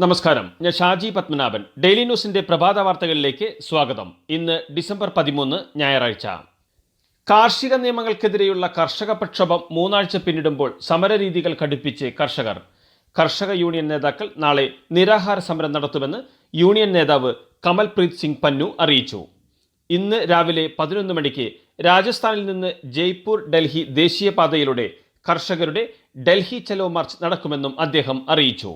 നമസ്കാരം. ഞാൻ ഷാജി പത്മനാഭൻ. ഡെയിലി ന്യൂസിന്റെ പ്രഭാത വാർത്തകളിലേക്ക് സ്വാഗതം. ഇന്ന് ഡിസംബർ പതിമൂന്ന് ഞായറാഴ്ച. കാർഷിക നിയമങ്ങൾക്കെതിരെയുള്ള കർഷക പ്രക്ഷോഭം മൂന്നാഴ്ച പിന്നിടുമ്പോൾ സമരരീതികൾ കടുപ്പിച്ച് കർഷകർ. കർഷക യൂണിയൻ നേതാക്കൾ നാളെ നിരാഹാര സമരം നടത്തുമെന്ന് യൂണിയൻ നേതാവ് കമൽപ്രീത് സിംഗ് പന്നു അറിയിച്ചു. ഇന്ന് രാവിലെ പതിനൊന്ന് മണിക്ക് രാജസ്ഥാനിൽ നിന്ന് ജയ്പൂർ ഡൽഹി ദേശീയപാതയിലൂടെ കർഷകരുടെ ഡൽഹി ചലോ മാർച്ച് നടക്കുമെന്നും അദ്ദേഹം അറിയിച്ചു.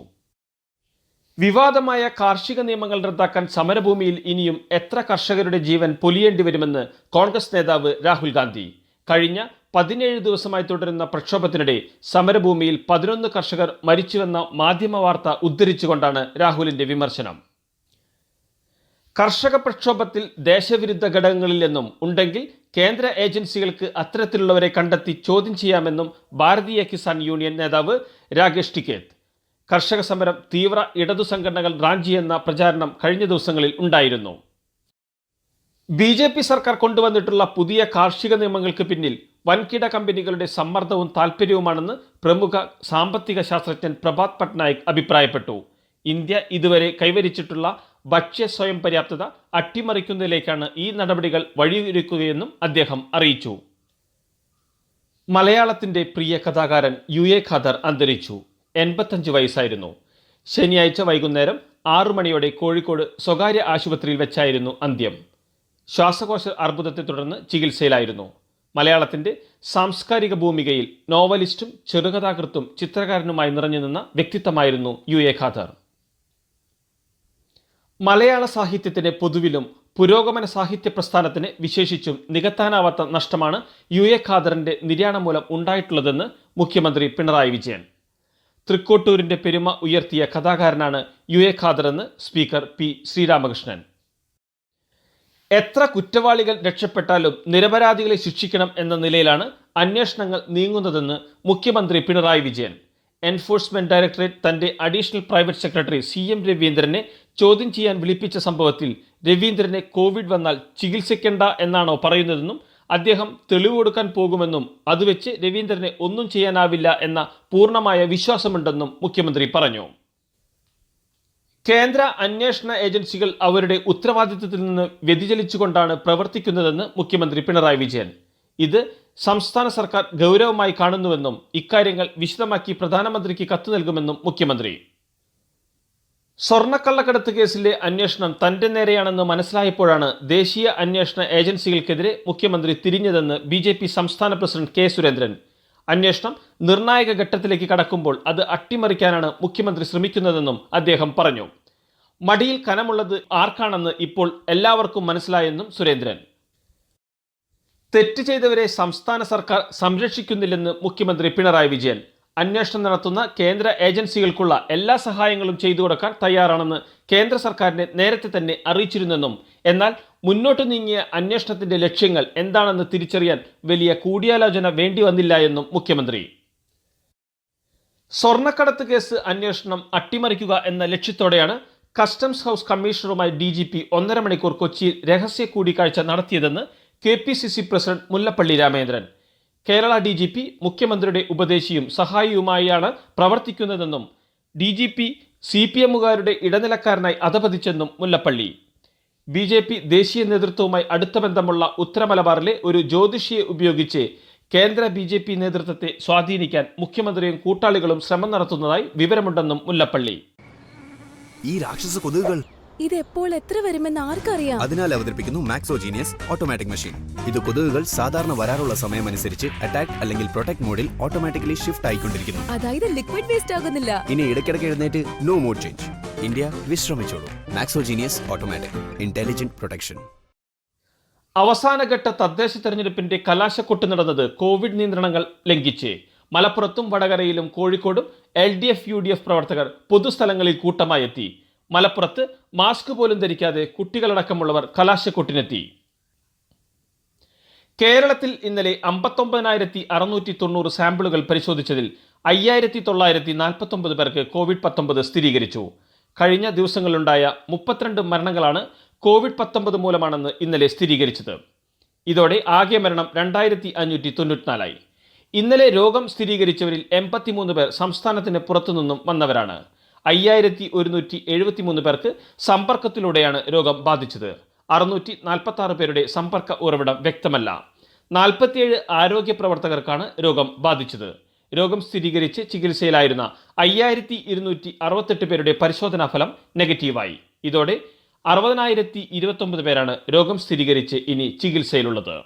വിവാദമായ കാർഷിക നിയമങ്ങൾ റദ്ദാക്കാൻ സമരഭൂമിയിൽ ഇനിയും എത്ര കർഷകരുടെ ജീവൻ പൊലിയേണ്ടി വരുമെന്ന് കോൺഗ്രസ് നേതാവ് രാഹുൽ ഗാന്ധി. കഴിഞ്ഞ പതിനേഴ് ദിവസമായി തുടരുന്ന പ്രക്ഷോഭത്തിനിടെ സമരഭൂമിയിൽ പതിനൊന്ന് കർഷകർ മരിച്ചുവെന്ന മാധ്യമ വാർത്ത ഉദ്ധരിച്ചുകൊണ്ടാണ് രാഹുലിന്റെ വിമർശനം. കർഷക പ്രക്ഷോഭത്തിൽ ദേശവിരുദ്ധ ഘടകങ്ങളില്ലെന്നും ഉണ്ടെങ്കിൽ കേന്ദ്ര ഏജൻസികൾക്ക് അത്തരത്തിലുള്ളവരെ കണ്ടെത്തി ചോദ്യം ചെയ്യാമെന്നും ഭാരതീയ കിസാൻ യൂണിയൻ നേതാവ് രാകേഷ് ടിക്കേത്ത് കർഷക സമരം തീവ്ര ഇടതു സംഘടനകൾ റാഞ്ചി എന്ന പ്രചാരണം കഴിഞ്ഞ ദിവസങ്ങളിൽ ഉണ്ടായിരുന്നു. ബി ജെ പി സർക്കാർ കൊണ്ടുവന്നിട്ടുള്ള പുതിയ കാർഷിക നിയമങ്ങൾക്ക് പിന്നിൽ വൻകിട കമ്പനികളുടെ സമ്മർദ്ദവും താൽപ്പര്യവുമാണെന്ന് പ്രമുഖ സാമ്പത്തിക ശാസ്ത്രജ്ഞൻ പ്രഭാത് പട്നായിക് അഭിപ്രായപ്പെട്ടു. ഇന്ത്യ ഇതുവരെ കൈവരിച്ചിട്ടുള്ള ഭക്ഷ്യ സ്വയം പര്യാപ്തത അട്ടിമറിക്കുന്നതിലേക്കാണ് ഈ നടപടികൾ വഴിയൊരുക്കുകയെന്നും അദ്ദേഹം അറിയിച്ചു. മലയാളത്തിന്റെ പ്രിയ കഥാകാരൻ യു എ ഖാദർ അന്തരിച്ചു. എൺപത്തഞ്ച് വയസ്സായിരുന്നു. ശനിയാഴ്ച വൈകുന്നേരം ആറു മണിയോടെ കോഴിക്കോട് സ്വകാര്യ ആശുപത്രിയിൽ വെച്ചായിരുന്നു അന്ത്യം. ശ്വാസകോശ അർബുദത്തെ തുടർന്ന് ചികിത്സയിലായിരുന്നു. മലയാളത്തിന്റെ സാംസ്കാരിക ഭൂമികയിൽ നോവലിസ്റ്റും ചെറുകഥാകൃത്തും ചിത്രകാരനുമായി നിറഞ്ഞു നിന്ന വ്യക്തിത്വമായിരുന്നു യു എ ഖാദർ. മലയാള സാഹിത്യത്തിന് പൊതുവിലും പുരോഗമന സാഹിത്യ പ്രസ്ഥാനത്തിന് വിശേഷിച്ചും നികത്താനാവാത്ത നഷ്ടമാണ് യു എ ഖാദറിന്റെ നിര്യാണം മൂലം ഉണ്ടായിട്ടുള്ളതെന്ന് മുഖ്യമന്ത്രി പിണറായി വിജയൻ. തൃക്കോട്ടൂരിന്റെ പെരുമ ഉയർത്തിയ കഥാകാരനാണ് യു എ ഖാദർ എന്ന് സ്പീക്കർ പി ശ്രീരാമകൃഷ്ണൻ. എത്ര കുറ്റവാളികൾ രക്ഷപ്പെട്ടാലും നിരപരാധികളെ ശിക്ഷിക്കണം എന്ന നിലയിലാണ് അന്വേഷണങ്ങൾ നീങ്ങുന്നതെന്ന് മുഖ്യമന്ത്രി പിണറായി വിജയൻ. എൻഫോഴ്സ്മെന്റ് ഡയറക്ടറേറ്റ് തന്റെ additional private secretary C M രവീന്ദ്രനെ ചോദ്യം ചെയ്യാൻ വിളിപ്പിച്ച സംഭവത്തിൽ രവീന്ദ്രനെ കോവിഡ് വന്നാൽ ചികിത്സിക്കേണ്ട എന്നാണോ പറയുന്നതെന്നും അദ്ദേഹം തെളിവ് കൊടുക്കാൻ പോകുമെന്നും അത് വെച്ച് രവീന്ദ്രനെ ഒന്നും ചെയ്യാനാവില്ല എന്ന പൂർണമായ വിശ്വാസമുണ്ടെന്നും മുഖ്യമന്ത്രി പറഞ്ഞു. കേന്ദ്ര അന്വേഷണ ഏജൻസികൾ അവരുടെ ഉത്തരവാദിത്തത്തിൽ നിന്ന് വ്യതിചലിച്ചുകൊണ്ടാണ് പ്രവർത്തിക്കുന്നതെന്ന് മുഖ്യമന്ത്രി പിണറായി വിജയൻ. ഇത് സംസ്ഥാന സർക്കാർ ഗൗരവമായി കാണുന്നുവെന്നും ഇക്കാര്യങ്ങൾ വിശദമാക്കി പ്രധാനമന്ത്രിക്ക് കത്ത് നൽകുമെന്നും മുഖ്യമന്ത്രി. സ്വർണക്കള്ളക്കടത്ത് കേസിലെ അന്വേഷണം തന്റെ നേരെയാണെന്ന് മനസ്സിലായപ്പോഴാണ് ദേശീയ അന്വേഷണ ഏജൻസികൾക്കെതിരെ മുഖ്യമന്ത്രി തിരിഞ്ഞതെന്ന് ബി ജെ പി സംസ്ഥാന പ്രസിഡന്റ് കെ സുരേന്ദ്രൻ. അന്വേഷണം നിർണായക ഘട്ടത്തിലേക്ക് കടക്കുമ്പോൾ അത് അട്ടിമറിക്കാനാണ് മുഖ്യമന്ത്രി ശ്രമിക്കുന്നതെന്നും അദ്ദേഹം പറഞ്ഞു. മടിയിൽ കനമുള്ളത് ആർക്കാണെന്ന് ഇപ്പോൾ എല്ലാവർക്കും മനസ്സിലായെന്നും സുരേന്ദ്രൻ. തെറ്റ് ചെയ്തവരെ സംസ്ഥാന സർക്കാർ സംരക്ഷിക്കുന്നില്ലെന്ന് മുഖ്യമന്ത്രി പിണറായി വിജയൻ. അന്വേഷണം നടത്തുന്ന കേന്ദ്ര ഏജൻസികൾക്കുള്ള എല്ലാ സഹായങ്ങളും ചെയ്തു കൊടുക്കാൻ തയ്യാറാണെന്ന് കേന്ദ്ര സർക്കാരിനെ നേരത്തെ തന്നെ അറിയിച്ചിരുന്നെന്നും എന്നാൽ മുന്നോട്ട് നീങ്ങിയ അന്വേഷണത്തിന്റെ ലക്ഷ്യങ്ങൾ എന്താണെന്ന് തിരിച്ചറിയാൻ വലിയ കൂടിയാലോചന വേണ്ടി വന്നില്ല എന്നും മുഖ്യമന്ത്രി. സ്വർണക്കടത്ത് കേസ് അന്വേഷണം അട്ടിമറിക്കുക എന്ന ലക്ഷ്യത്തോടെയാണ് കസ്റ്റംസ് ഹൗസ് കമ്മീഷണറുമായി ഡി ജി പി ഒന്നര മണിക്കൂർ കൊച്ചിയിൽ രഹസ്യ കൂടിക്കാഴ്ച നടത്തിയതെന്ന് K P C C president Mullappally Ramachandran. Kerala D G P മുഖ്യമന്ത്രിയുടെ ഉപദേശിയും സഹായിയുമായാണ് പ്രവർത്തിക്കുന്നതെന്നും D G P C P എമ്മുകാരുടെ ഇടനിലക്കാരനായി അധപതിച്ചെന്നും മുല്ലപ്പള്ളി. ബി ജെ പി ദേശീയ നേതൃത്വവുമായി അടുത്ത ബന്ധമുള്ള ഉത്തരമലബാറിലെ ഒരു ജ്യോതിഷിയെ ഉപയോഗിച്ച് കേന്ദ്ര ബി ജെ പി നേതൃത്വത്തെ സ്വാധീനിക്കാൻ മുഖ്യമന്ത്രിയും കൂട്ടാളികളും ശ്രമം നടത്തുന്നതായി വിവരമുണ്ടെന്നും മുല്ലപ്പള്ളി. ഈ രാക്ഷസ കൊതുകുകൾ ഇത് എപ്പോൾ എത്ര വരുമെന്ന് ആർക്കറിയാം? അതിനാൽ അവതരിപ്പിക്കുന്നു മാക്സോജീനിയസ് ഓട്ടോമാറ്റിക് മെഷീൻ ഇത് കൊതുകുകൾ സാധാരണ വരാറുള്ള സമയം അനുസരിച്ച് അറ്റാക്ക് അല്ലെങ്കിൽ പ്രൊട്ടക്ട് മോഡിൽ ഓട്ടോമാറ്റിക്കലി ഷിഫ്റ്റ് ആയിക്കൊണ്ടിരിക്കുന്നു. അതായത് ലിക്വിഡ് വേസ്റ്റ് ആകുന്നില്ല. ഇനി ഇടയ്ക്കിടയ്ക്ക് എഴുന്നേറ്റ് നോ മോഡ് ചേഞ്ച് ഇന്ത്യ വിശ്രമിച്ചോളൂ. മാക്സോജീനിയസ് ഓട്ടോമാറ്റിക് ഇന്റലിജന്റ് പ്രൊട്ടക്ഷൻ അവസാനഘട്ട തദ്ദേശ തെരഞ്ഞെടുപ്പിന്റെ കലാശക്കൊട്ട് നടന്നത് കോവിഡ് നിയന്ത്രണങ്ങൾ ലംഘിച്ച്. മലപ്പുറത്തും വടകരയിലും കോഴിക്കോടും L D F U D F പ്രവർത്തകർ പൊതുസ്ഥലങ്ങളിൽ കൂട്ടമായി എത്തി മലപ്പുറത്ത് മാസ്ക് പോലും ധരിക്കാതെ കുട്ടികളടക്കമുള്ളവർ കലാശക്കൊട്ടിനെത്തി. കേരളത്തിൽ ഇന്നലെ അമ്പത്തൊമ്പതിനായിരത്തി അറുന്നൂറ്റി തൊണ്ണൂറ് സാമ്പിളുകൾ പരിശോധിച്ചതിൽ അയ്യായിരത്തി തൊള്ളായിരത്തി നാൽപ്പത്തൊമ്പത് പേർക്ക് കോവിഡ് പത്തൊമ്പത് സ്ഥിരീകരിച്ചു. കഴിഞ്ഞ ദിവസങ്ങളിലുണ്ടായ മുപ്പത്തിരണ്ട് മരണങ്ങളാണ് കോവിഡ് പത്തൊമ്പത് മൂലമാണെന്ന് ഇന്നലെ സ്ഥിരീകരിച്ചത്. ഇതോടെ ആകെ മരണം രണ്ടായിരത്തി അഞ്ഞൂറ്റി തൊണ്ണൂറ്റിനാലായി ഇന്നലെ രോഗം സ്ഥിരീകരിച്ചവരിൽ എൺപത്തിമൂന്ന് പേർ സംസ്ഥാനത്തിന് പുറത്തുനിന്നും വന്നവരാണ്. അയ്യായിരത്തി ഒരുന്നൂറ്റി എഴുപത്തിമൂന്ന് പേർക്ക് സമ്പർക്കത്തിലൂടെയാണ് രോഗം ബാധിച്ചത്. അറുന്നൂറ്റി നാൽപ്പത്തി ആറ് പേരുടെ സമ്പർക്ക ഉറവിടം വ്യക്തമല്ല. നാൽപ്പത്തിയേഴ് ആരോഗ്യ പ്രവർത്തകർക്കാണ് രോഗം ബാധിച്ചത്. രോഗം സ്ഥിരീകരിച്ച് ചികിത്സയിലായിരുന്ന അയ്യായിരത്തി ഇരുന്നൂറ്റി അറുപത്തെട്ട് പേരുടെ പരിശോധനാ ഫലം നെഗറ്റീവായി. ഇതോടെ അറുപതിനായിരത്തി ഇരുപത്തൊമ്പത് പേരാണ് രോഗം സ്ഥിരീകരിച്ച് ഇനി ചികിത്സയിലുള്ളത്.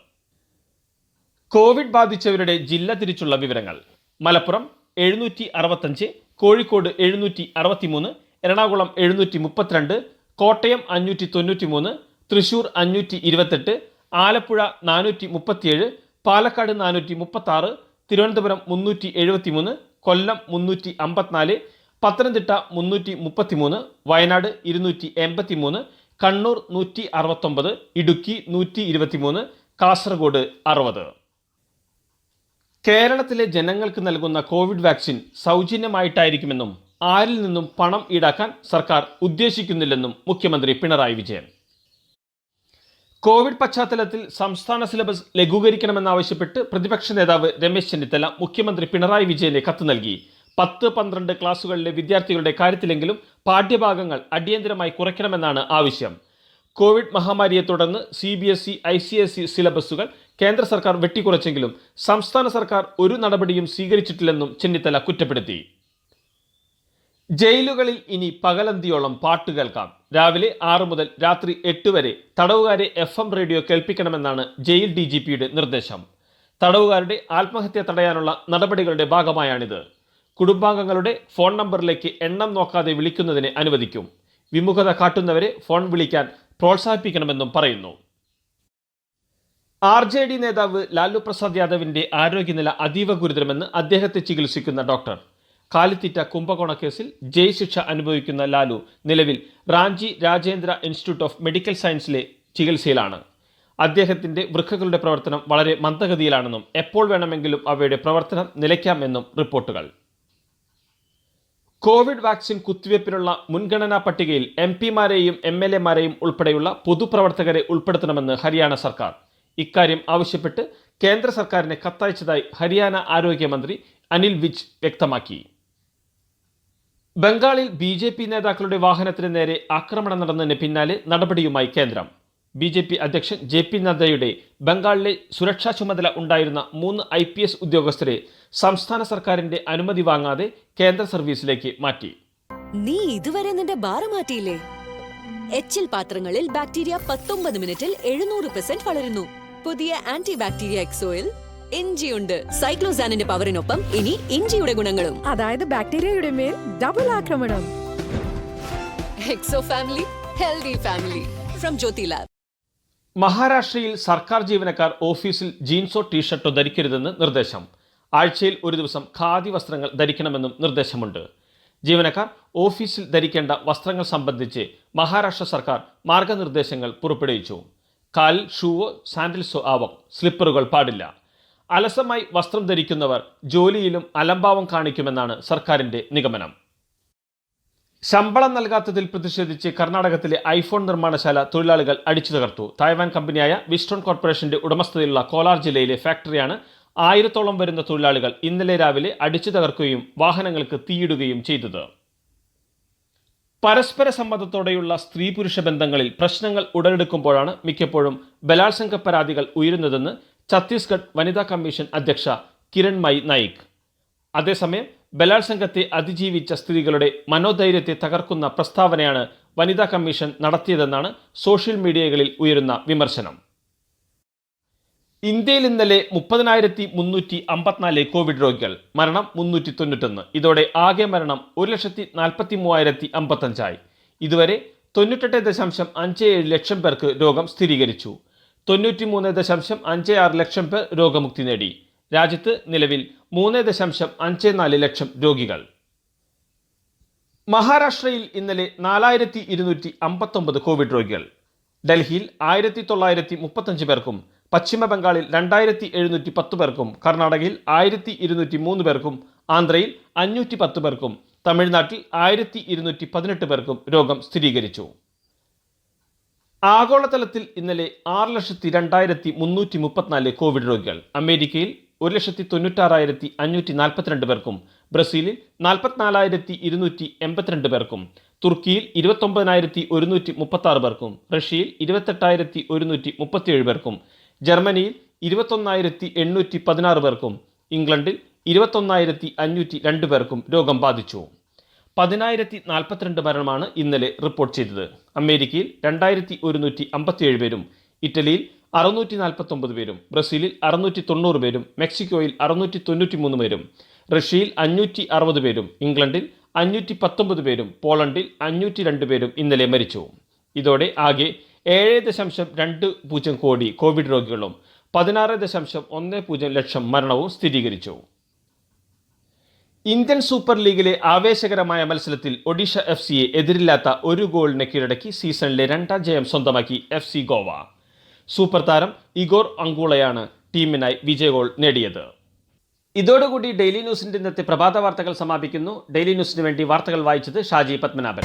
കോവിഡ് ബാധിച്ചവരുടെ ജില്ല തിരിച്ചുള്ള വിവരങ്ങൾ. മലപ്പുറം എഴുന്നൂറ്റി അറുപത്തഞ്ച് കോഴിക്കോട് എഴുന്നൂറ്റി അറുപത്തിമൂന്ന് എറണാകുളം എഴുന്നൂറ്റി മുപ്പത്തിരണ്ട് കോട്ടയം അഞ്ഞൂറ്റി തൊണ്ണൂറ്റി മൂന്ന് തൃശൂർ അഞ്ഞൂറ്റി ഇരുപത്തെട്ട് ആലപ്പുഴ നാനൂറ്റി മുപ്പത്തിയേഴ് പാലക്കാട് നാനൂറ്റി മുപ്പത്തി ആറ് തിരുവനന്തപുരം മുന്നൂറ്റി എഴുപത്തി മൂന്ന് കൊല്ലം മുന്നൂറ്റി അമ്പത്തിനാല് പത്തനംതിട്ട മുന്നൂറ്റി മുപ്പത്തിമൂന്ന് വയനാട് ഇരുന്നൂറ്റി എൺപത്തി മൂന്ന് കണ്ണൂർ നൂറ്റി അറുപത്തൊമ്പത് ഇടുക്കി നൂറ്റി ഇരുപത്തിമൂന്ന് കാസർഗോഡ് അറുപത്. കേരളത്തിലെ ജനങ്ങൾക്ക് നൽകുന്ന കോവിഡ് വാക്സിൻ സൗജന്യമായിട്ടായിരിക്കുമെന്നും ആരിൽ നിന്നും പണം ഈടാക്കാൻ സർക്കാർ ഉദ്ദേശിക്കുന്നില്ലെന്നും മുഖ്യമന്ത്രി പിണറായി വിജയൻ. കോവിഡ് പശ്ചാത്തലത്തിൽ സംസ്ഥാന സിലബസ് ലഘൂകരിക്കണമെന്നാവശ്യപ്പെട്ട് പ്രതിപക്ഷ നേതാവ് രമേശ് ചെന്നിത്തല മുഖ്യമന്ത്രി പിണറായി വിജയന് കത്ത് നൽകി. പത്ത് പന്ത്രണ്ട് ക്ലാസുകളിലെ വിദ്യാർത്ഥികളുടെ കാര്യത്തിലെങ്കിലും പാഠ്യഭാഗങ്ങൾ അടിയന്തരമായി കുറയ്ക്കണമെന്നാണ് ആവശ്യം. കോവിഡ് മഹാമാരിയെ തുടർന്ന് C B S E I C S E സിലബസുകൾ കേന്ദ്ര സർക്കാർ വെട്ടിക്കുറച്ചെങ്കിലും സംസ്ഥാന സർക്കാർ ഒരു നടപടിയും സ്വീകരിച്ചിട്ടില്ലെന്നും ചെന്നിത്തല കുറ്റപ്പെടുത്തി. ജയിലുകളിൽ ഇനി പകലന്തിയോളം പാട്ട് കേൾക്കാം രാവിലെ ആറ് മുതൽ രാത്രി എട്ട് വരെ തടവുകാരെ എഫ് എം റേഡിയോ കേൾപ്പിക്കണമെന്നാണ് ജയിൽ ഡി ജി പിയുടെ നിർദ്ദേശം. തടവുകാരുടെ ആത്മഹത്യ തടയാനുള്ള നടപടികളുടെ ഭാഗമായാണിത്. കുടുംബാംഗങ്ങളുടെ ഫോൺ നമ്പറിലേക്ക് എണ്ണം നോക്കാതെ വിളിക്കുന്നതിന് അനുവദിക്കും. വിമുഖത കാട്ടുന്നവരെ ഫോൺ വിളിക്കാൻ പ്രോത്സാഹിപ്പിക്കണമെന്നും പറയുന്നു. ആർ ജെ ഡി നേതാവ് ലാലു പ്രസാദ് യാദവിന്റെ ആരോഗ്യനില അതീവ ഗുരുതരമെന്ന് അദ്ദേഹത്തെ ചികിത്സിക്കുന്ന ഡോക്ടർ. കാലിത്തീറ്റ കുംഭകോണ കേസിൽ ജയിൽ ശിക്ഷ അനുഭവിക്കുന്ന ലാലു നിലവിൽ Ranchi Rajendra institute of medical സയൻസിലെ ചികിത്സയിലാണ്. അദ്ദേഹത്തിന്റെ വൃക്കകളുടെ പ്രവർത്തനം വളരെ മന്ദഗതിയിലാണെന്നും എപ്പോൾ വേണമെങ്കിലും അവയുടെ പ്രവർത്തനം നിലയ്ക്കാമെന്നും റിപ്പോർട്ടുകൾ. കോവിഡ് വാക്സിൻ കുത്തിവയ്പ്പിനുള്ള മുൻഗണനാ പട്ടികയിൽ എം പിമാരെയും എം എൽ എമാരെയും ഉൾപ്പെടെയുള്ള പൊതുപ്രവർത്തകരെ ഉൾപ്പെടുത്തണമെന്ന് ഹരിയാന സർക്കാർ. ഇക്കാര്യം ആവശ്യപ്പെട്ട് കേന്ദ്ര സർക്കാരിന് കത്തയച്ചതായി ഹരിയാന ആരോഗ്യമന്ത്രി അനിൽ വിജ് വ്യക്തമാക്കി. ബംഗാളിൽ ബി ജെ പി നേതാക്കളുടെ വാഹനത്തിന് നേരെ ആക്രമണം നടന്നതിന് പിന്നാലെ നടപടിയുമായി കേന്ദ്രം. ബി ജെ പി അധ്യക്ഷൻ ജെ പി നദ്ദയുടെ ബംഗാളിലെ സുരക്ഷാ ചുമതല ഉണ്ടായിരുന്ന മൂന്ന് ഐ പി എസ് ഉദ്യോഗസ്ഥരെ സംസ്ഥാന സർക്കാരിന്റെ അനുമതി വാങ്ങാതെ കേന്ദ്ര സർവീസിലേക്ക് മാറ്റി. നീ ഇതുവരെ നിന്റെ ബാറ് മാറ്റിയില്ലേ? എച്ചിൽ പാത്രങ്ങളിൽ ബാക്ടീരിയ പത്തൊമ്പത് മിനിറ്റിൽ എഴുന്നൂറ് പെർസെന്റ് വളരുന്നു. പുതിയ ആന്റി ബാക്ടീരിയ എക്സോയിൽ ഇഞ്ചിയുണ്ട്. സൈക്ലോസാനിന്റെ പവറിനൊപ്പം ഇനി ഇഞ്ചിയുടെ ഗുണങ്ങളും. അതായത് ബാക്ടീരിയയുടെ മേൽ ഡബിൾ ആക്രമണം. Exo family healthy family from Jyothy lab മഹാരാഷ്ട്രയിൽ സർക്കാർ ജീവനക്കാർ ഓഫീസിൽ ജീൻസോ ടീഷർട്ടോ ധരിക്കരുതെന്ന് നിർദ്ദേശം. ആഴ്ചയിൽ ഒരു ദിവസം ഖാദി വസ്ത്രങ്ങൾ ധരിക്കണമെന്നും നിർദ്ദേശമുണ്ട്. ജീവനക്കാർ ഓഫീസിൽ ധരിക്കേണ്ട വസ്ത്രങ്ങൾ സംബന്ധിച്ച് മഹാരാഷ്ട്ര സർക്കാർ മാർഗനിർദ്ദേശങ്ങൾ പുറപ്പെടുവിച്ചു. കാലിൽ ഷൂവോ സാൻഡിൽസോ ആവാം. സ്ലിപ്പറുകൾ പാടില്ല. അലസമായി വസ്ത്രം ധരിക്കുന്നവർ ജോലിയിലും അലംഭാവം കാണിക്കുമെന്നാണ് സർക്കാരിന്റെ നിഗമനം. ശമ്പളം നൽകാത്തതിൽ പ്രതിഷേധിച്ച് കർണാടകത്തിലെ ഐഫോൺ നിർമ്മാണശാല തൊഴിലാളികൾ അടിച്ചു തകർത്തു. തായ്വാൻ കമ്പനിയായ വിസ്റ്റോൺ കോർപ്പറേഷന്റെ ഉടമസ്ഥതയിലുള്ള കോലാർ ജില്ലയിലെ ഫാക്ടറിയാണ് ആയിരത്തോളം വരുന്ന തൊഴിലാളികൾ ഇന്നലെ രാവിലെ അടിച്ചു തകർക്കുകയും വാഹനങ്ങൾക്ക് തീയിടുകയും ചെയ്തത്. പരസ്പര സമ്മതത്തോടെയുള്ള സ്ത്രീ പുരുഷ ബന്ധങ്ങളിൽ പ്രശ്നങ്ങൾ ഉടലെടുക്കുമ്പോഴാണ് മിക്കപ്പോഴും ബലാത്സംഗ പരാതികൾ ഉയരുന്നതെന്ന് ഛത്തീസ്ഗഡ് വനിതാ കമ്മീഷൻ അധ്യക്ഷ കിരൺ കിരൺമയി നായിക്. അതേസമയം ബലാത്സംഗത്തെ അതിജീവിച്ച സ്ത്രീകളുടെ മനോധൈര്യത്തെ തകർക്കുന്ന പ്രസ്താവനയാണ് വനിതാ കമ്മീഷൻ നടത്തിയതെന്നാണ് സോഷ്യൽ മീഡിയകളിൽ ഉയരുന്ന വിമർശനം. ഇന്ത്യയിൽ ഇന്നലെ മുപ്പതിനായിരത്തി മുന്നൂറ്റി അമ്പത്തിനാല് കോവിഡ് രോഗികൾ മരണം മുന്നൂറ്റി തൊണ്ണൂറ്റൊന്ന്. ഇതോടെ ആകെ മരണം ഒരു ലക്ഷത്തി നാൽപ്പത്തി മൂവായിരത്തി അമ്പത്തഞ്ചായി. ഇതുവരെ തൊണ്ണൂറ്റെട്ട് ദശാംശം അഞ്ച് ഏഴ് ലക്ഷം പേർക്ക് രോഗം സ്ഥിരീകരിച്ചു. തൊണ്ണൂറ്റി മൂന്ന് ദശാംശം അഞ്ച് ആറ് ലക്ഷം പേർ രോഗമുക്തി നേടി. രാജ്യത്ത് നിലവിൽ മൂന്ന് ദശാംശം അഞ്ച് നാല് ലക്ഷം രോഗികൾ. മഹാരാഷ്ട്രയിൽ ഇന്നലെ നാലായിരത്തി ഇരുന്നൂറ്റി അമ്പത്തൊമ്പത് കോവിഡ് രോഗികൾ. ഡൽഹിയിൽ ആയിരത്തി തൊള്ളായിരത്തി മുപ്പത്തഞ്ച് പേർക്കും പശ്ചിമ ബംഗാളിൽ രണ്ടായിരത്തി എഴുന്നൂറ്റി പത്ത് പേർക്കും കർണാടകയിൽ ആയിരത്തി ഇരുന്നൂറ്റി മൂന്ന് പേർക്കും ആന്ധ്രയിൽ അഞ്ഞൂറ്റി പത്ത് പേർക്കും തമിഴ്നാട്ടിൽ ആയിരത്തി ഇരുന്നൂറ്റി പതിനെട്ട് പേർക്കും രോഗം സ്ഥിരീകരിച്ചു. ആഗോളതലത്തിൽ ഇന്നലെ ആറ് ലക്ഷത്തി രണ്ടായിരത്തി മുന്നൂറ്റി മുപ്പത്തിനാല് കോവിഡ് രോഗികൾ അമേരിക്കയിൽ ഒരു ലക്ഷത്തി തൊണ്ണൂറ്റാറായിരത്തി അഞ്ഞൂറ്റി നാൽപ്പത്തിരണ്ട് പേർക്കും ബ്രസീലിൽ നാൽപ്പത്തിനാലായിരത്തി ഇരുന്നൂറ്റി എൺപത്തിരണ്ട് പേർക്കും തുർക്കിയിൽ ഇരുപത്തൊമ്പതിനായിരത്തി ഒരുന്നൂറ്റി മുപ്പത്തി പേർക്കും റഷ്യയിൽ ഇരുപത്തെട്ടായിരത്തി ഒരുന്നൂറ്റി മുപ്പത്തിയേഴ് പേർക്കും ജർമ്മനിയിൽ ഇരുപത്തൊന്നായിരത്തി എണ്ണൂറ്റി പതിനാറ് പേർക്കും ഇംഗ്ലണ്ടിൽ ഇരുപത്തൊന്നായിരത്തി അഞ്ഞൂറ്റി രണ്ട് പേർക്കും രോഗം ബാധിച്ചു. പതിനായിരത്തി നാൽപ്പത്തിരണ്ട് മരണമാണ് ഇന്നലെ റിപ്പോർട്ട് ചെയ്തത്. അമേരിക്കയിൽ രണ്ടായിരത്തി ഒരുന്നൂറ്റി അമ്പത്തിയേഴ് പേരും ഇറ്റലിയിൽ അറുന്നൂറ്റി നാൽപ്പത്തൊമ്പത് പേരും ബ്രസീലിൽ അറുന്നൂറ്റി തൊണ്ണൂറ് പേരും മെക്സിക്കോയിൽ അറുന്നൂറ്റി തൊണ്ണൂറ്റി മൂന്ന് പേരും റഷ്യയിൽ അഞ്ഞൂറ്റി അറുപത് പേരും ഇംഗ്ലണ്ടിൽ അഞ്ഞൂറ്റി പത്തൊമ്പത് പേരും പോളണ്ടിൽ അഞ്ഞൂറ്റി രണ്ട് പേരും ഇന്നലെ മരിച്ചു. ഇതോടെ ആകെ ഏഴ് ദശാംശം രണ്ട് പൂജ്യം കോടി കോവിഡ് രോഗികളും പതിനാറ് ദശാംശം ഒന്ന് പൂജ്യം ലക്ഷം മരണവും സ്ഥിരീകരിച്ചു. ഇന്ത്യൻ സൂപ്പർ ലീഗിലെ ആവേശകരമായ മത്സരത്തിൽ ഒഡീഷ എഫ് സിയെ എതിരില്ലാത്ത ഒരു ഗോളിന് കീഴടക്കി സീസണിലെ രണ്ടാം ജയം സ്വന്തമാക്കി എഫ് സി ഗോവ. സൂപ്പർ താരം ഇഗോർ അങ്കൂളയാണ് ടീമിനായി വിജയഗോൾ നേടിയത്. ഇതോടുകൂടി ഡെയിലി ന്യൂസിന്റെ ഇന്നത്തെ പ്രഭാത വാർത്തകൾ സമാപിക്കുന്നു. ഡെയിലി ന്യൂസിന് വേണ്ടി വാർത്തകൾ വായിച്ചത് Shaji Padmanabhan.